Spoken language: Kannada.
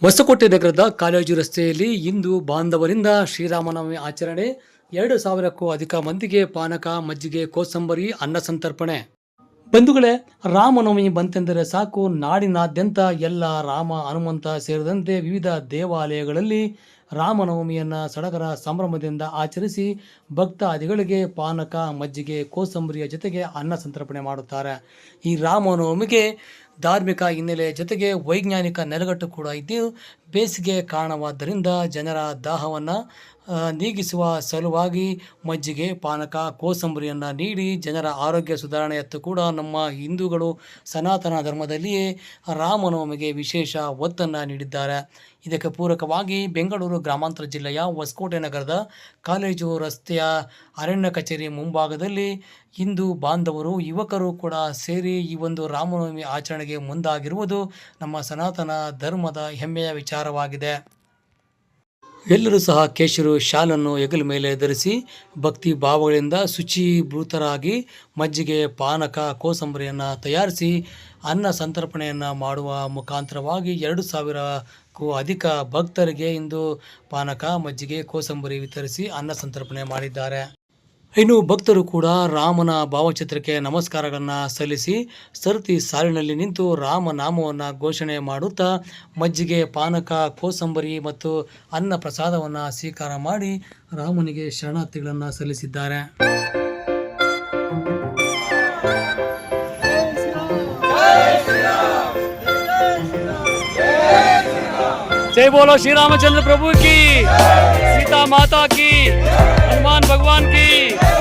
ಹೊಸಕೋಟೆ ನಗರದ ಕಾಲೇಜು ರಸ್ತೆಯಲ್ಲಿ ಇಂದು ಬಾಂಧವರಿಂದ ಶ್ರೀರಾಮನವಮಿ ಆಚರಣೆ. ಎರಡು ಸಾವಿರಕ್ಕೂ ಅಧಿಕ ಮಂದಿಗೆ ಪಾನಕ, ಮಜ್ಜಿಗೆ, ಕೋಸಂಬರಿ, ಅನ್ನ ಸಂತರ್ಪಣೆ. ಬಂಧುಗಳೇ, ರಾಮನವಮಿ ಬಂತೆಂದರೆ ಸಾಕು ನಾಡಿನಾದ್ಯಂತ ಎಲ್ಲ ರಾಮ ಹನುಮಂತ ಸೇರಿದಂತೆ ವಿವಿಧ ದೇವಾಲಯಗಳಲ್ಲಿ ರಾಮನವಮಿಯನ್ನು ಸಡಗರ ಸಂಭ್ರಮದಿಂದ ಆಚರಿಸಿ ಭಕ್ತಾದಿಗಳಿಗೆ ಪಾನಕ, ಮಜ್ಜಿಗೆ, ಕೋಸಂಬರಿಯ ಜೊತೆಗೆ ಅನ್ನ ಸಂತರ್ಪಣೆ ಮಾಡುತ್ತಾರೆ. ಈ ರಾಮನವಮಿಗೆ ಧಾರ್ಮಿಕ ಹಿನ್ನೆಲೆ ಜೊತೆಗೆ ವೈಜ್ಞಾನಿಕ ನೆಲೆಗಟ್ಟು ಕೂಡ ಇದ್ದು, ಬೇಸಿಗೆ ಕಾರಣವಾದ್ದರಿಂದ ಜನರ ದಾಹವನ್ನು ನೀಗಿಸುವ ಸಲುವಾಗಿ ಮಜ್ಜಿಗೆ, ಪಾನಕ, ಕೋಸಂಬರಿಯನ್ನು ನೀಡಿ ಜನರ ಆರೋಗ್ಯ ಸುಧಾರಣೆಯತ್ತು ಕೂಡ ನಮ್ಮ ಹಿಂದೂಗಳು ಸನಾತನ ಧರ್ಮದಲ್ಲಿಯೇ ರಾಮನವಮಿಗೆ ವಿಶೇಷ ಒತ್ತನ್ನು ನೀಡಿದ್ದಾರೆ. ಇದಕ್ಕೆ ಪೂರಕವಾಗಿ ಬೆಂಗಳೂರು ಗ್ರಾಮಾಂತರ ಜಿಲ್ಲೆಯ ಹೊಸಕೋಟೆ ನಗರದ ಕಾಲೇಜು ರಸ್ತೆಯ ಅರಣ್ಯ ಕಚೇರಿ ಮುಂಭಾಗದಲ್ಲಿ ಹಿಂದೂ ಬಾಂಧವರು ಯುವಕರು ಕೂಡ ಸೇರಿ ಈ ಒಂದು ರಾಮನವಮಿ ಆಚರಣೆಗೆ ಮುಂದಾಗಿರುವುದು ನಮ್ಮ ಸನಾತನ ಧರ್ಮದ ಹೆಮ್ಮೆಯ ವಿಚಾರವಾಗಿದೆ. ಎಲ್ಲರೂ ಸಹ ಕೇಶರು ಶಾಲನ್ನು ಹೆಗಲ ಮೇಲೆ ಧರಿಸಿ ಭಕ್ತಿ ಭಾವಗಳಿಂದ ಶುಚಿಭೂತರಾಗಿ ಮಜ್ಜಿಗೆ, ಪಾನಕ, ಕೋಸಂಬರಿಯನ್ನು ತಯಾರಿಸಿ ಅನ್ನ ಸಂತರ್ಪಣೆಯನ್ನು ಮಾಡುವ ಮುಖಾಂತರವಾಗಿ ಎರಡು ಸಾವಿರಕ್ಕೂ ಅಧಿಕ ಭಕ್ತರಿಗೆ ಇಂದು ಪಾನಕ, ಮಜ್ಜಿಗೆ, ಕೋಸಂಬರಿ ವಿತರಿಸಿ ಅನ್ನ ಸಂತರ್ಪಣೆ ಮಾಡಿದ್ದಾರೆ. ಇನ್ನು ಭಕ್ತರು ಕೂಡ ರಾಮನ ಭಾವಚಿತ್ರಕ್ಕೆ ನಮಸ್ಕಾರಗಳನ್ನು ಸಲ್ಲಿಸಿ ಸರತಿ ಸಾಲಿನಲ್ಲಿ ನಿಂತು ರಾಮನಾಮವನ್ನು ಘೋಷಣೆ ಮಾಡುತ್ತಾ ಮಜ್ಜಿಗೆ, ಪಾನಕ, ಕೋಸಂಬರಿ ಮತ್ತು ಅನ್ನ ಪ್ರಸಾದವನ್ನು ಸ್ವೀಕಾರ ಮಾಡಿ ರಾಮನಿಗೆ ಶರಣಾರ್ಥಿಗಳನ್ನು ಸಲ್ಲಿಸಿದ್ದಾರೆ. ಜೈ ಬೋಲೋ ಶ್ರೀರಾಮಚಂದ್ರ ಪ್ರಭು ಕೀ, ಸೀತಾ ಮಾತಾ ಕೀ. भगवान की जय बोलो श्री राम